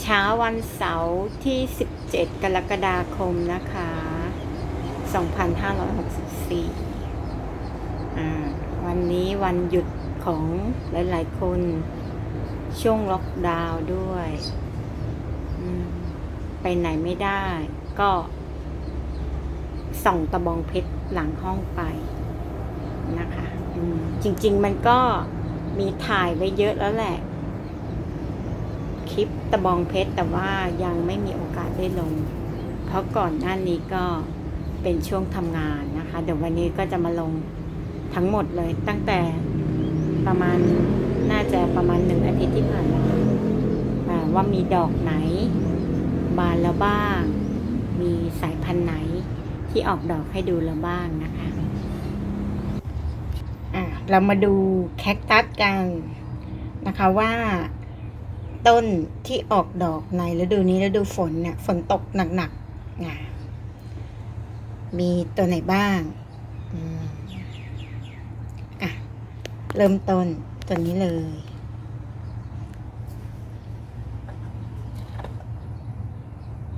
เช้าวันเสาร์ที่ 17 กรกฎาคมนะคะ 2564อ่าวันนี้วันหยุดของหลาย ๆ คน ช่วงล็อกดาวน์ด้วย ไปไหนไม่ได้ ก็ ส่องตะบองเพชรหลังห้องไปนะคะจริง ๆ มันก็มีถ่ายไว้เยอะแล้วแหละ คลิปตะบองเพชร แต่ว่ายังไม่มีโอกาสได้ลง เพราะก่อนหน้านี้ก็เป็นช่วงทำงานนะคะ เดี๋ยววันนี้ก็จะมาลงทั้งหมดเลย ตั้งแต่ประมาณน่าจะประมาณหนึ่งอาทิตย์ที่ผ่านมาอ่าว่ามีดอกไหน บานแล้วบ้าง มีสายพันธุ์ไหนที่ออกดอกให้ดูแล้วบ้างนะคะอะเรามาดูแคคตัสกันนะคะว่า ต้นที่ออกดอกในฤดูนี้ฤดูฝนเนี่ยฝนตกหนักๆนะมีตัวไหนบ้างอะเริ่มต้นตัวนี้เลย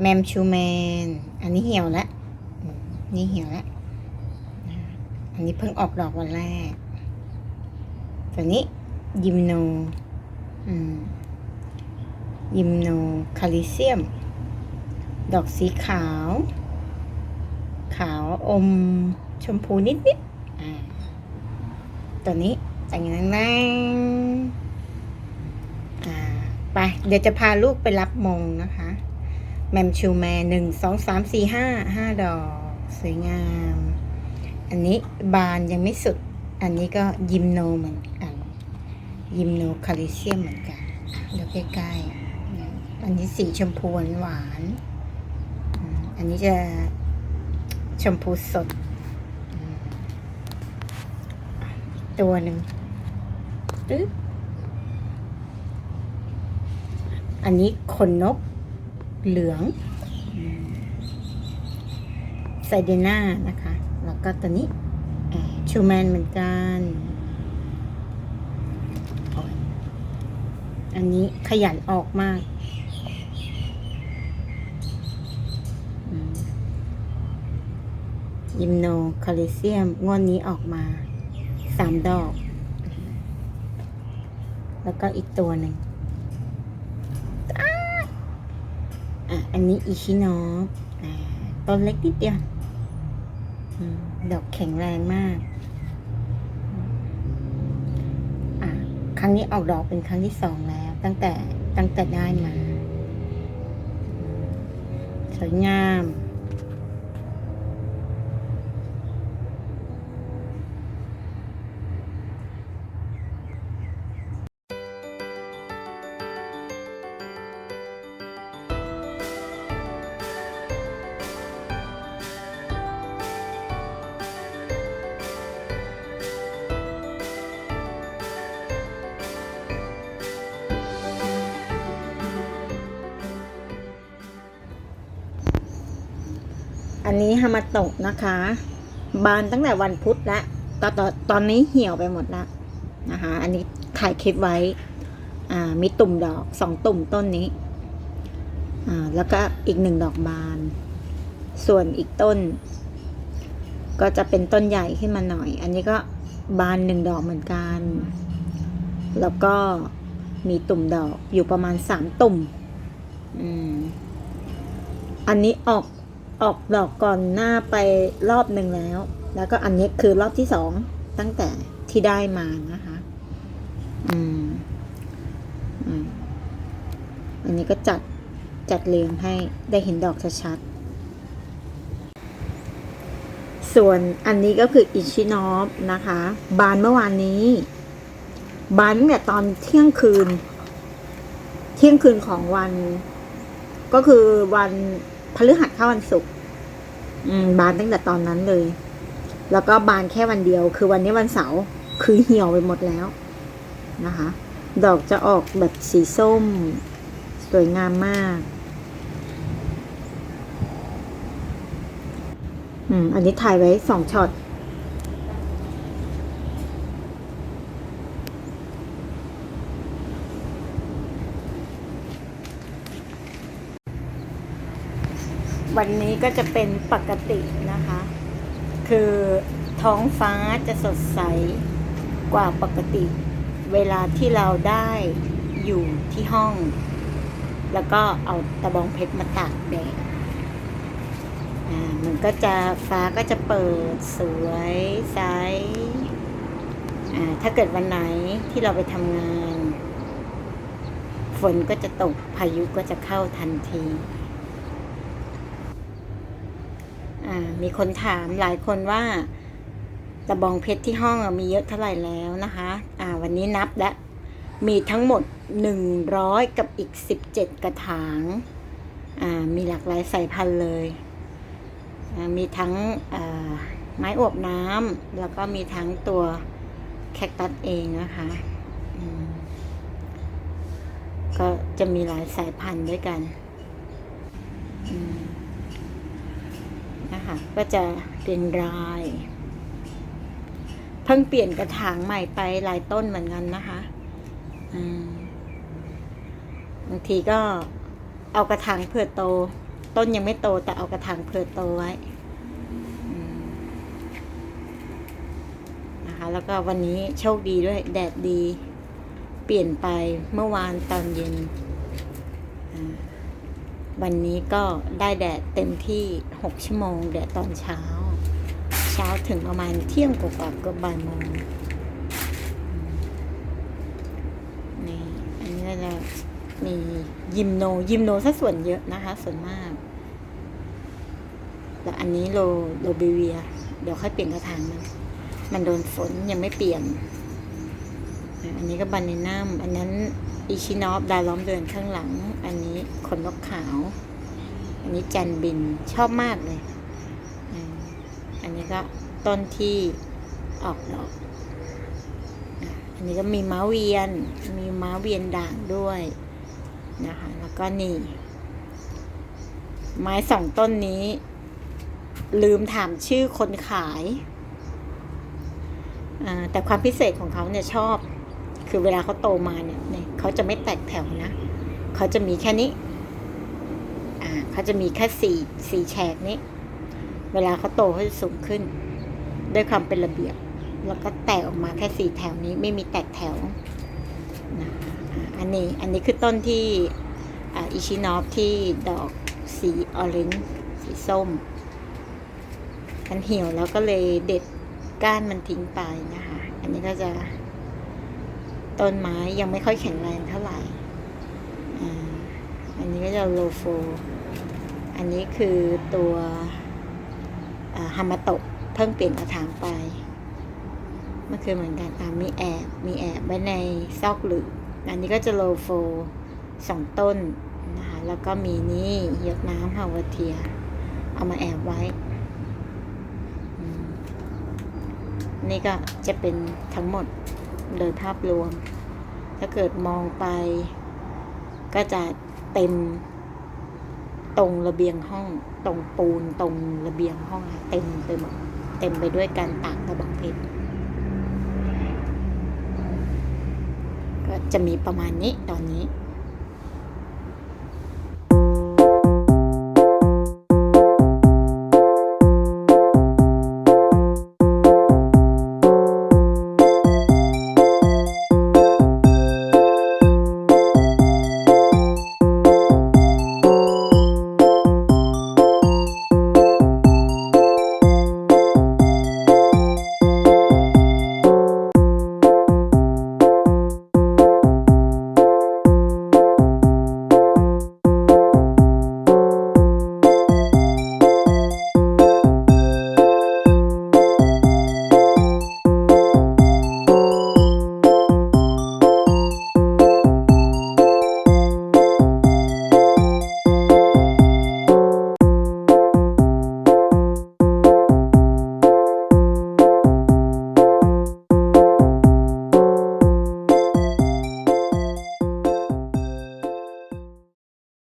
แมมชูแมน อันนี้เหี่ยวแล้วนี่เหี่ยวแล้วอะอันนี้เพิ่งออกดอกวันแรกตัวนี้ยิมโน อืม ยิมโนคาลิเซียม ดอกสีขาว ขาวอมชมพูนิดๆอ่าตัวนี้แต่งนั้นนะอ่าไป เดี๋ยวจะพาลูกไปรับมงนะคะ แมมชูแมนหนึ่งสองสามสี่ห้าห้าดอก สวยงาม อันนี้บานยังไม่สุด อันนี้ก็ยิมโนเหมือนกัน ยิมโนคาลิเซียมเหมือนกัน เดี๋ยวใกล้ๆ อันนี้สีชมพูหวานอันนี้จะชมพูสด ตัวหนึ่งอันนี้ขนนกเหลืองไซเดน่านะคะ แล้วก็ตัวนี้ชูแมนเหมือนกัน อันนี้ขยันออกมาก อืม ยิมโนคาลิเซียมงวดนี้ออกมาสามดอก แล้วก็อีกตัวหนึ่งอ้ายอะ อันนี้อิชิโนฟอ่าต้นเล็กนิดเดียวดอกแข็งแรงมาก อะ ครั้งนี้ออกดอกเป็นครั้งที่สองแล้ว ตั้งแต่ตั้งแต่ได้มา สวยงาม อันนี้ฮามาโตะนะคะ บานตั้งแต่วันพุธแล้วตอนตอนตอนนี้เหี่ยวไปหมดแล้วนะคะ อันนี้ถ่ายคลิปไว้อ่ามีตุ่มดอกสองตุ่มต้นนี้อ่าแล้วก็อีกหนึ่งดอกบาน ส่วนอีกต้น ก็จะเป็นต้นใหญ่ขึ้นมาหน่อย อันนี้ก็บานหนึ่งดอกเหมือนกัน แล้วก็มีตุ่มดอกอยู่ประมาณสามตุ่ม อืม อันนี้ออก ออกดอกก่อนหน้าไปรอบหนึ่งแล้ว แล้วก็อันนี้คือรอบที่สองตั้งแต่ที่ได้มานะคะ อืมอืมอันนี้ก็จัดจัดเรียงให้ได้เห็นดอกชัดๆ ส่วนอันนี้ก็คืออิชินอฟนะคะ บานเมื่อวานนี้ บานตั้งแต่ตอนเที่ยงคืน เที่ยงคืนของวัน ก็คือวัน พฤหัสเข้าวันศุกร์อืมบานตั้งแต่ตอนนั้นเลย แล้วก็บานแค่วันเดียว คือวันนี้วันเสาร์คือเหี่ยวไปหมดแล้วนะคะ ดอกจะออกแบบสีส้ม สวยงามมาก อืม อันนี้ถ่ายไว้สองช็อต วันนี้ก็จะเป็นปกตินะคะ คือท้องฟ้าจะสดใสกว่าปกติ เวลาที่เราได้อยู่ที่ห้อง แล้วก็เอาตะบองเพชรมาตากแดดอ่ามันก็จะฟ้าก็จะเปิดสวยใสอ่าถ้าเกิดวันไหนที่เราไปทำงาน ฝนก็จะตกพายุก็จะเข้าทันที อ่า มีคนถามหลายคนว่าตะบองเพชรที่ห้องมีเยอะเท่าไหร่แล้วนะคะ อ่า วันนี้นับแล้วมีทั้งหมดหนึ่งร้อยกับอีกสิบเจ็ดกระถาง อ่า มีหลากหลายสายพันธุ์เลยมีทั้งไม้อวบน้ำแล้วก็มีทั้งตัวแคคตัสเองนะคะก็จะมีหลายสายพันธุ์ด้วยกันอืม นะคะ ก็จะเป็นราย เพิ่งเปลี่ยนกระถางใหม่ไปหลายต้นเหมือนกันนะคะบางทีก็เอากระถางเผื่อโต ต้นยังไม่โตแต่เอากระถางเผื่อโตไว้นะคะ แล้วก็วันนี้โชคดีด้วยแดดดี เปลี่ยนไปเมื่อวานตอนเย็นอ่า วันนี้ก็ได้แดดเต็มที่หกชั่วโมง แดดตอนเช้า เช้าถึงประมาณเที่ยงกว่าๆก็บ่ายโมงนี่อันนี้ก็จะมียิมโน ยิมโนซะส่วนเยอะนะคะ ส่วนมาก แล้วอันนี้โลโลเบเวีย เดี๋ยวค่อยเปลี่ยนกระถางมันมันโดนฝนยังไม่เปลี่ยน อันนี้ก็บานินัมอันนั้นอิชินอฟดาล้อมเดินข้างหลัง อันนี้ขนนกขาว อันนี้จันบินชอบมากเลย อันนี้ก็ต้นที่ออกดอก อันนี้ก็มีม้าเวียน มีม้าเวียนด่างด้วยนะคะ แล้วก็นี่ ไม้สองต้นนี้ ลืมถามชื่อคนขาย แต่ความพิเศษของเขาเนี่ยชอบ คือเวลาเขาโตมาเนี่ยเขาจะไม่แตกแถวนะเขาจะมีแค่นี้ อ่าเขาจะมีแค่สี่สี่แฉกนี้ เวลาเขาโตเขาจะสูงขึ้น ด้วยความเป็นระเบียบ แล้วก็แตกออกมาแค่สี่แถวนี้ ไม่มีแตกแถวนะอันนี้อันนี้คือต้นที่อ,อิชินอฟที่ดอกสีออเรนจ์สีส้ม มันเหี่ยวแล้วก็เลยเด็ดก้านมันทิ้งไปนะคะ อันนี้ก็จะ ต้นไม้ยังไม่ค่อยแข็งแรงเท่าไหร่ อันนี้ก็จะโลโฟ อันนี้คือตัวฮามาโตะเพิ่งเปลี่ยนกระถางไป เมื่อคืนเหมือนกันอ่ามีแอบมีแอบไว้ในซอกหลืบอันนี้ก็จะโลโฟสองต้นนะคะแล้วก็มีนี่หยดน้ำฮาวาเทีย เอามาแอบไว้ นี่ก็จะเป็นทั้งหมด โดยภาพรวม ถ้าเกิดมองไป ก็จะเต็ม ตรงระเบียงห้อง ตรงปูนตรงระเบียงห้องเต็มไปหมดเต็มไปด้วยการตากกระบอกเพชรก็จะมีประมาณนี้ตอนนี้